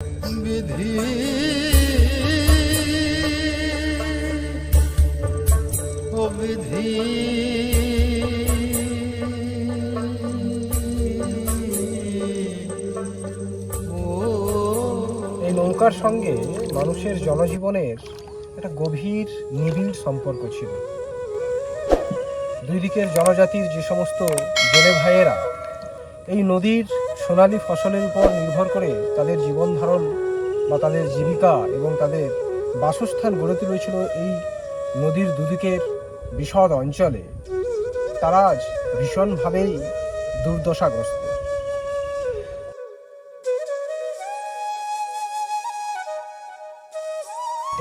ও এই নৌকার সঙ্গে মানুষের জনজীবনের একটা গভীর নিবিড় সম্পর্ক ছিল। দুই দিকের জনজাতির যে সমস্ত জেলে ভাইয়েরা, এই নদীর সোনালী ফসলের উপর নির্ভর করে তাদের জীবন ধারণ বা তাদের জীবিকা এবং তাদের বাসস্থান গড়ে তুলেছিল এই নদীর দুদিকের বিশদ অঞ্চলে। তারা আজ ভীষণভাবেই দুর্দশাগ্রস্ত।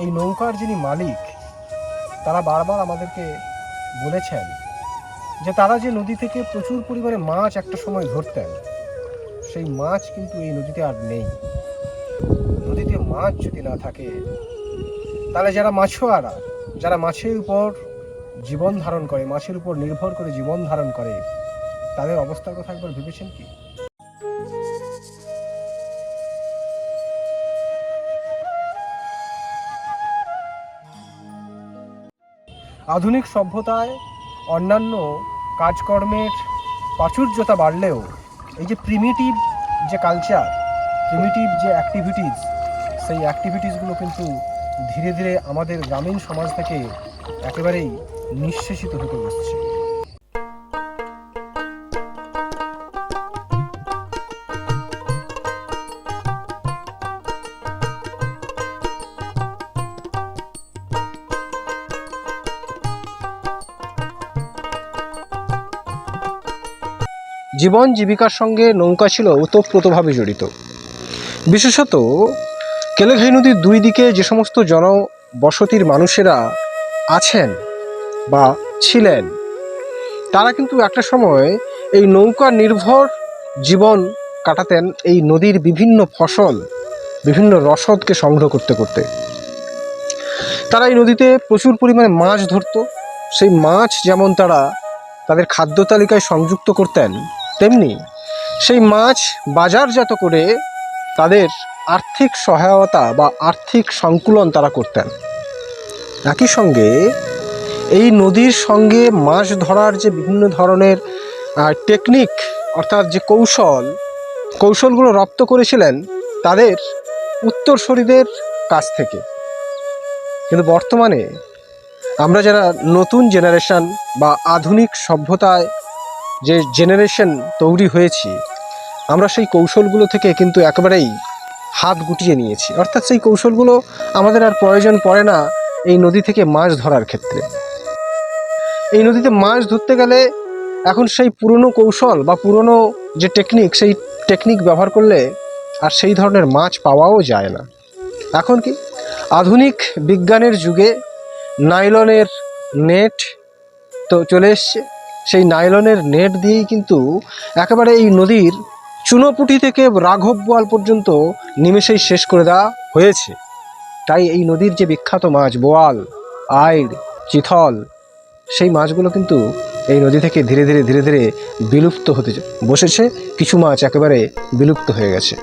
এই নৌকার যিনি মালিক, তারা বারবার আমাদেরকে বলেছেন যে তারা যে নদী থেকে প্রচুর পরিমাণে মাছ একটা সময় ধরতেন। সেই মাছ কিন্তু এই নদীতে আর নেই। নদীতে মাছ যদি না থাকে, তাহলে যারা মাছোয়ারা, যারা মাছের উপর জীবন ধারণ করে, মাছের উপর নির্ভর করে জীবন ধারণ করে, তাদের অবস্থার কথা একবার ভেবেছেন কি? আধুনিক সভ্যতায় অন্যান্য কাজকর্মের প্রাচুর্যতা বাড়লেও এই যে প্রিমিটিভ যে কালচার প্রিমিটিভ যে অ্যাক্টিভিটিস সেই অ্যাক্টিভিটিসগুলো কিন্তু ধীরে ধীরে আমাদের গ্রামীণ সমাজ থেকে একেবারেই নিঃশেষিত হতে বসছে। জীবন জীবিকার সঙ্গে নৌকা ছিল ওতপ্রোতভাবে জড়িত। বিশেষত কেলেঘাই নদীর দুই দিকে যে সমস্ত জনবসতির মানুষেরা আছেন বা ছিলেন, তারা কিন্তু একটা সময় এই নৌকা নির্ভর জীবন কাটাতেন এই নদীর বিভিন্ন ফসল, বিভিন্ন রসদকে সংগ্রহ করতে করতে। তারা এই নদীতে প্রচুর পরিমাণে মাছ ধরতো। সেই মাছ যেমন তারা তাদের খাদ্য তালিকায় সংযুক্ত করতেন তেমনি সেই মাছ বাজারজাত করে তাদের আর্থিক সহায়তা বা আর্থিক সংকুলন তারা করতেন। একই সঙ্গে এই নদীর সঙ্গে মাছ ধরার যে বিভিন্ন ধরনের টেকনিক অর্থাৎ যে কৌশল, কৌশলগুলো রপ্ত করেছিলেন তাদের উত্তরসূরিদের কাছ থেকে। কিন্তু বর্তমানে আমরা যারা নতুন জেনারেশন বা আধুনিক সভ্যতায় যে জেনারেশন তৈরি হয়েছি, আমরা সেই কৌশলগুলো থেকে কিন্তু একেবারেই হাত গুটিয়ে নিয়েছি। অর্থাৎ সেই কৌশলগুলো আমাদের আর প্রয়োজন পড়ে না এই নদী থেকে মাছ ধরার ক্ষেত্রে। এই নদীতে মাছ ধরতে গেলে এখন সেই পুরনো কৌশল বা পুরনো যে টেকনিক সেই টেকনিক ব্যবহার করলে আর সেই ধরনের মাছ পাওয়াও যায় না। এখন কি? আধুনিক বিজ্ঞানের যুগে নাইলনের নেট তো চলে এসছে। সেই নাইলনের নেট দিয়েই কিন্তু একেবারে এই নদীর চুনোপুটি থেকে রাঘব বোয়াল পর্যন্ত নিমেষেই শেষ করে দেওয়া হয়েছে। তাই এই নদীর যে বিখ্যাত মাছ, বোয়াল, আইড়, চিথল, সেই মাছগুলো কিন্তু এই নদী থেকে ধীরে ধীরে ধীরে ধীরে বিলুপ্ত হতে বসেছে। কিছু মাছ একেবারে বিলুপ্ত হয়ে গেছে।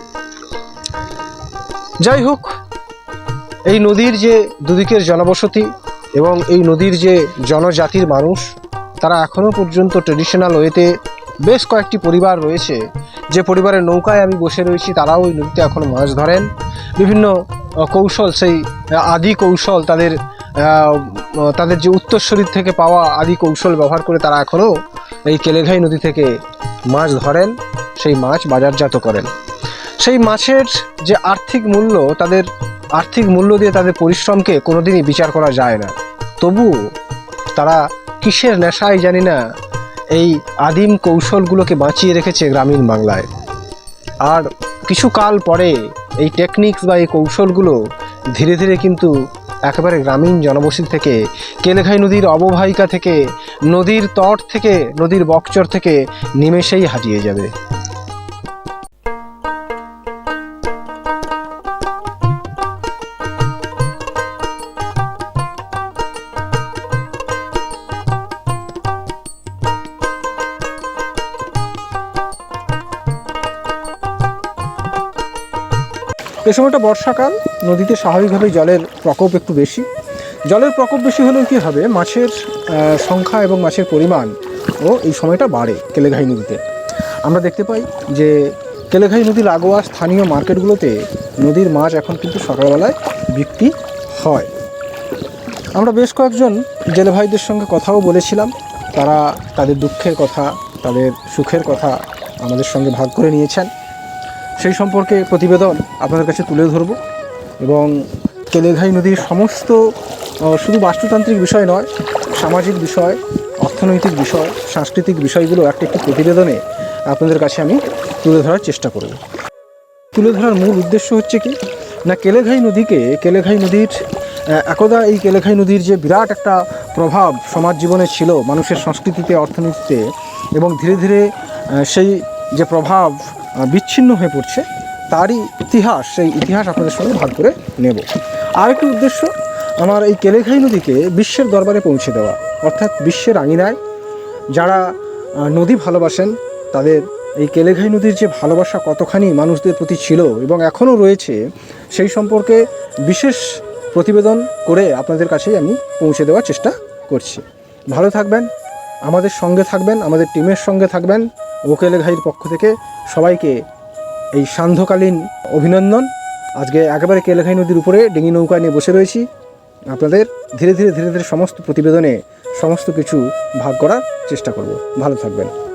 যাই হোক, এই নদীর যে দুদিকের জনবসতি এবং এই নদীর যে জনজাতির মানুষ তারা এখনও পর্যন্ত ট্রেডিশনাল ওয়েতে বেশ কয়েকটি পরিবার রয়েছে। যে পরিবারের নৌকায় আমি বসে রয়েছি, তারাও ওই নদীতে এখনও মাছ ধরেন। বিভিন্ন কৌশল, সেই আদি কৌশল তাদের তাদের যে উত্তরসূরির থেকে পাওয়া আদি কৌশল ব্যবহার করে তারা এখনও এই কেলেঘাই নদী থেকে মাছ ধরেন, সেই মাছ বাজারজাত করেন। সেই মাছের যে আর্থিক মূল্য, তাদের আর্থিক মূল্য দিয়ে তাদের পরিশ্রমকে কোনোদিনই বিচার করা যায় না। তবুও তারা কিসের নেশায় জানি না। এই আদিম কৌশলগুলোকে বাঁচিয়ে রেখেছে গ্রামীণ বাংলায়। আর কিছু কাল পরে এই টেকনিক্স বা এই কৌশলগুলো ধীরে ধীরে কিন্তু একেবারে গ্রামীণ জনবসতি থেকে কেলেঘাই নদীর অববাহিকা থেকে, নদীর তট থেকে, নদীর বকচর থেকে নিমেষেই হারিয়ে যাবে। এ সময়টা বর্ষাকাল, নদীতে স্বাভাবিকভাবেই জলের প্রকোপ একটু বেশি। জলের প্রকোপ বেশি হলেও কী হবে? মাছের সংখ্যা এবং মাছের পরিমাণ ও এই সময়টা বাড়ে কেলেঘাই নদীতে। আমরা দেখতে পাই যে কেলেঘাই নদী লাগোয়া স্থানীয় মার্কেটগুলোতে নদীর মাছ এখন কিন্তু সকালবেলায় বিক্রি হয়। আমরা বেশ কয়েকজন জেলে ভাইদের সঙ্গে কথাও বলেছিলাম। তারা তাদের দুঃখের কথা, তাদের সুখের কথা আমাদের সঙ্গে ভাগ করে নিয়েছেন। সেই সম্পর্কে প্রতিবেদন আপনাদের কাছে তুলে ধরব এবং কেলেঘাই নদীর সমস্ত শুধু বাস্তুতান্ত্রিক বিষয় নয়, সামাজিক বিষয়, অর্থনৈতিক বিষয়, সাংস্কৃতিক বিষয়গুলো একটা একটি প্রতিবেদনে আপনাদের কাছে আমি তুলে ধরার চেষ্টা করব। তুলে ধরার মূল উদ্দেশ্য হচ্ছে কি? না, কেলেঘাই নদীকে, কেলেঘাই নদীর একদা এই কেলেঘাই নদীর যে বিরাট একটা প্রভাব সমাজ জীবনে ছিল মানুষের সংস্কৃতিতে, অর্থনীতিতে এবং ধীরে ধীরে সেই যে প্রভাব বিচ্ছিন্ন হয়ে পড়ছে। তারই ইতিহাস, সেই ইতিহাস আপনাদের সঙ্গে ভাগ করে নেব। আরেকটি উদ্দেশ্য, আমার এই কেলেঘাই নদীকে বিশ্বের দরবারে পৌঁছে দেওয়া, অর্থাৎ বিশ্বের আঙিনায় যারা নদী ভালোবাসেন, তাদের এই কেলেঘাই নদীর যে ভালোবাসা কতখানি মানুষদের প্রতি ছিল এবং এখনও রয়েছে, সেই সম্পর্কে বিশেষ প্রতিবেদন করে আপনাদের কাছেই আমি পৌঁছে দেওয়ার চেষ্টা করছি। ভালো থাকবেন, আমাদের সঙ্গে থাকবেন, আমাদের টিমের সঙ্গে থাকবেন ওকেলে ঘাইয়ের পক্ষ থেকে সবাইকে এই সান্ধ্যকালীন অভিনন্দন। আজকে একেবারে কেলেখাই নদীর উপরে ডিঙি নৌকা নিয়ে বসে রয়েছি। আপনাদের ধীরে ধীরে ধীরে ধীরে সমস্ত প্রতিবেদনে সমস্ত কিছু ভাগ করার চেষ্টা করব। ভালো থাকবেন।